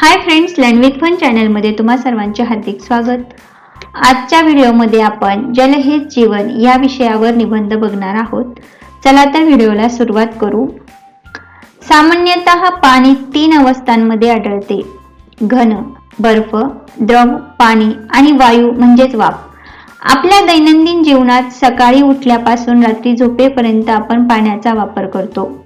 Hi friends learn with fun चॅनलमध्ये तुम्हा सर्वांचे हार्दिक स्वागत. आजच्या व्हिडिओमध्ये आपण जल हेच जीवन या विषयावर निबंध बघणार आहोत. चला तर व्हिडिओला सुरुवात करू. सामान्यतः पाणी तीन अवस्थांमध्ये आढळते. घन बर्फ द्रव पाणी आणि वायू म्हणजेच वाफ. आपल्या दैनंदिन जीवनात सकाळी उठल्यापासून रात्री झोपेपर्यंत आपण पाण्याचा वापर करतो.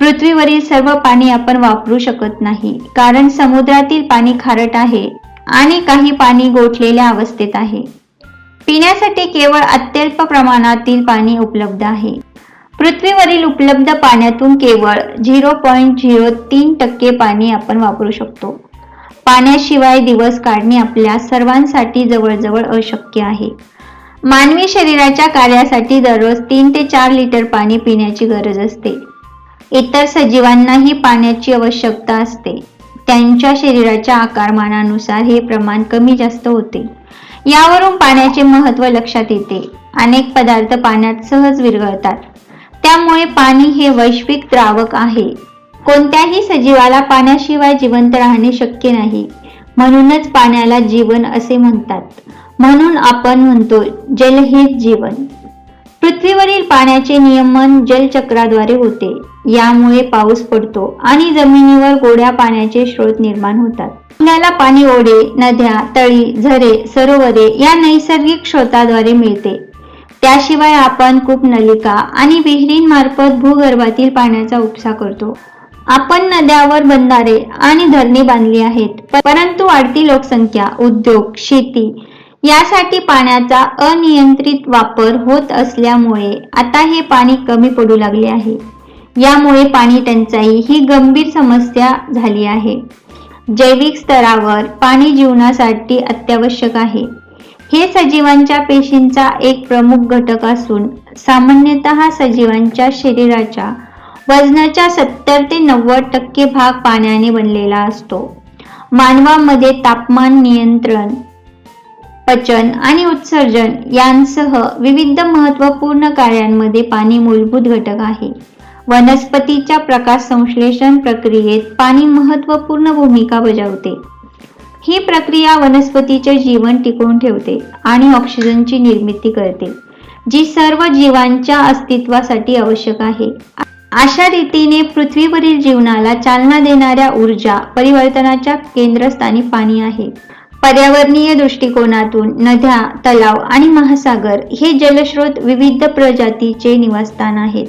पृथ्वीवरील सर्व पाणी आपण वापरू शकत नाही कारण समुद्रातील पाणी खारट आहे आणि काही पाणी गोठलेल्या अवस्थेत आहे. पिण्यासाठी केवळ अत्यल्प प्रमाणातील पाणी उपलब्ध आहे. पृथ्वीवरील उपलब्ध पाण्यातून केवळ झिरो पॉईंट झिरो तीन टक्के पाणी आपण वापरू शकतो. पाण्याशिवाय दिवस काढणे आपल्या सर्वांसाठी जवळजवळ अशक्य आहे. मानवी शरीराच्या कार्यासाठी दररोज तीन ते चार लिटर पाणी पिण्याची गरज असते. इतर सजीवांनाही पाण्याची आवश्यकता असते. त्यांच्या शरीराच्या आकारमानानुसार हे प्रमाण कमी जास्त होते. यावरून पाण्याचे महत्त्व लक्षात येते. अनेक पदार्थ पाण्यात सहज विरघळतात. त्यामुळे पाणी हे वैश्विक द्रावक आहे. कोणत्याही सजीवाला पाण्याशिवाय जिवंत राहणे शक्य नाही. म्हणूनच पाण्याला जीवन असे म्हणतात. म्हणून आपण म्हणतो जल हेच जीवन. पृथ्वीवरील पाण्याचे नियमन जलचक्राद्वारे होते. यामुळे पाऊस पडतो आणि जमिनीवर गोड्या पाण्याचे स्रोत निर्माण होतात. पुण्याला पाणी ओढे नद्या तळी झरे सरोवरे या नैसर्गिक स्रोताद्वारे मिळते. त्याशिवाय आपण कूप नलिका आणि विहिरींमार्फत भूगर्भातील पाण्याचा उपसा करतो. आपण नद्यावर बंधारे आणि धरणे बांधली आहेत परंतु वाढती लोकसंख्या उद्योग शेती यासाठी पाण्याचा अनियंत्रित वापर होत असल्यामुळे आता हे पाणी कमी पडू लागले आहे. यामुळे पाणी टंचाई ही गंभीर समस्या झाली आहे. जैविक स्तरावर पाणी जीवनासाठी अत्यावश्यक आहे. हे सजीवांच्या पेशींचा एक प्रमुख घटक असून सामान्यतः सजीवांच्या शरीराच्या वजनाच्या सत्तर ते नव्वद टक्के भाग पाण्याने बनलेला असतो. मानवामध्ये तापमान नियंत्रण पचन आणि उत्सर्जन यांसह विविध महत्त्वपूर्ण कार्यांमध्ये पाणी मूलभूत घटक आहे. वनस्पतीच्या प्रकाश संश्लेषण प्रक्रियेत पाणी महत्त्वपूर्ण भूमिका बजावते. ही प्रक्रिया वनस्पतीचे जीवन टिकवून ठेवते आणि ऑक्सिजनची निर्मिती करते जी सर्व जीवांच्या अस्तित्वासाठी आवश्यक आहे. अशा रीतीने पृथ्वीवरील जीवनाला चालना देणाऱ्या ऊर्जा परिवर्तनाच्या केंद्रस्थानी पाणी आहे. पर्यावरणीय दृष्टिकोनातून नद्या तलाव आणि महासागर हे जलस्रोत विविध प्रजातीचे निवासस्थान आहेत.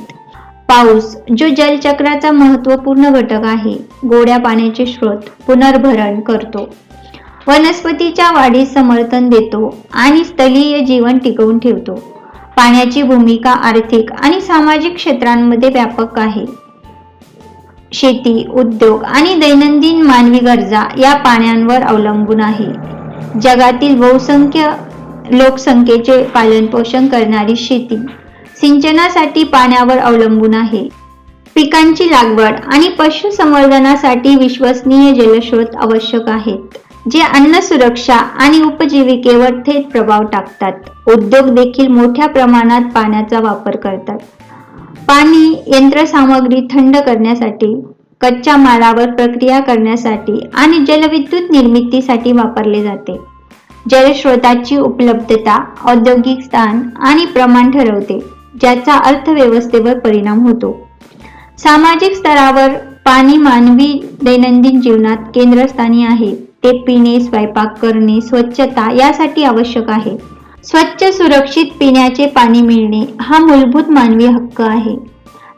पाऊस जो जलचक्राचा महत्त्वपूर्ण घटक आहे गोड्या पाण्याचे स्रोत पुनर्भरण करतो. वनस्पतीच्या वाढीस समर्थन देतो आणि स्थलीय जीवन टिकवून ठेवतो. पाण्याची भूमिका आर्थिक आणि सामाजिक क्षेत्रांमध्ये व्यापक आहे. शेती उद्योग आणि दैनंदिन मानवी गरजा या पाण्यांवर अवलंबून आहे. जगातील बहुसंख्य लोकसंख्येचे पालनपोषण करणारी शेती सिंचनासाठी पाण्यावर अवलंबून आहे. पिकांची लागवड आणि पशुसंवर्धनासाठी विश्वसनीय जलस्रोत आवश्यक आहेत जे अन्न सुरक्षा आणि उपजीविकेवर थेट प्रभाव टाकतात. उद्योग देखील मोठ्या प्रमाणात पाण्याचा वापर करतात. पाणी यंत्रसामग्री थंड करण्यासाठी कच्च्या मालावर प्रक्रिया करण्यासाठी आणि जलविद्युत निर्मितीसाठी वापरले जाते. जलस्रोताची उपलब्धता औद्योगिक स्थान आणि प्रमाण ठरवते ज्याचा अर्थव्यवस्थेवर परिणाम होतो. सामाजिक स्तरावर पाणी मानवी दैनंदिन जीवनात केंद्रस्थानी आहे. ते पिणे स्वयंपाक करणे स्वच्छता यासाठी आवश्यक आहे. स्वच्छ सुरक्षित पिण्याचे पाणी मिळणे हा मूलभूत मानवी हक्क आहे.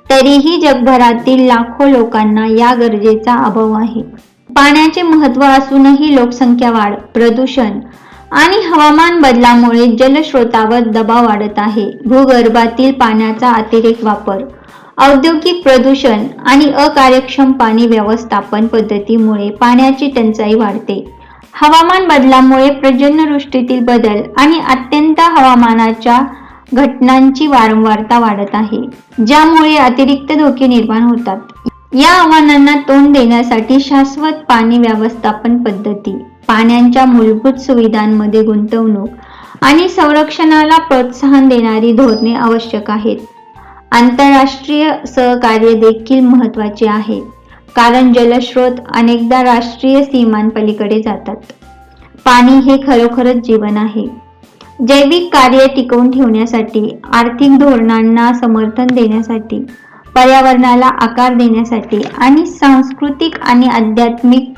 तरीही जगभरातील लाखो लोकांना या गरजेचा अभाव आहे. पाण्याचे महत्त्व असूनही लोकसंख्या वाढ प्रदूषण आणि हवामान बदलामुळे जलस्रोतावर दबाव वाढत आहे. भूगर्भातील पाण्याचा अतिरेक वापर औद्योगिक प्रदूषण आणि अकार्यक्षम पाणी व्यवस्थापन पद्धतीमुळे पाण्याची टंचाई वाढते. हवामान बदलामुळे पर्जन्यवृष्टीतील बदल आणि अत्यंत हवामानाच्या घटनांची वारंवारता वाढत आहे ज्यामुळे अतिरिक्त धोके निर्माण होतात. या आव्हानांना तोंड देण्यासाठी शाश्वत पाणी व्यवस्थापन पद्धती पाण्याच्या मूलभूत सुविधांमध्ये गुंतवणूक आणि संरक्षणाला प्रोत्साहन देणारी धोरणे आवश्यक आहेत. आंतरराष्ट्रीय सहकार्य देखील महत्त्वाचे आहे. कारण जलस्रोत अनेकदा राष्ट्रीय सीमांपलीकडे जातात. पाणी हे खरोखरच जीवन आहे. जैविक कार्य टिकवून ठेवण्यासाठी आर्थिक धोरणांना समर्थन देण्यासाठी पर्यावरणाला आकार देण्यासाठी आणि सांस्कृतिक आणि आध्यात्मिक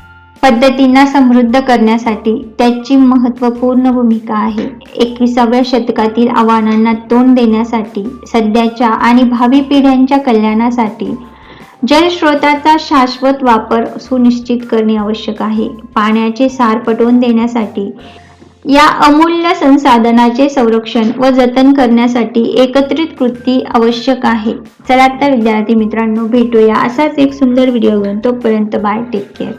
पद्धतींना समृद्ध करण्यासाठी त्याची महत्त्वपूर्ण भूमिका आहे. एकविसाव्या शतकातील आव्हानांना तोंड देण्यासाठी सध्याच्या आणि भावी पिढ्यांच्या कल्याणासाठी जलस्रोताचा शाश्वत वापर सुनिश्चित करणे आवश्यक आहे. पाण्याचे सार पटवून देण्यासाठी या अमूल्य संसाधनाचे संरक्षण व जतन करण्यासाठी एकत्रित कृती आवश्यक आहे. चला तर विद्यार्थी मित्रांनो भेटूया असाच एक सुंदर व्हिडिओ घेऊन. तोपर्यंत बाय टेक केअर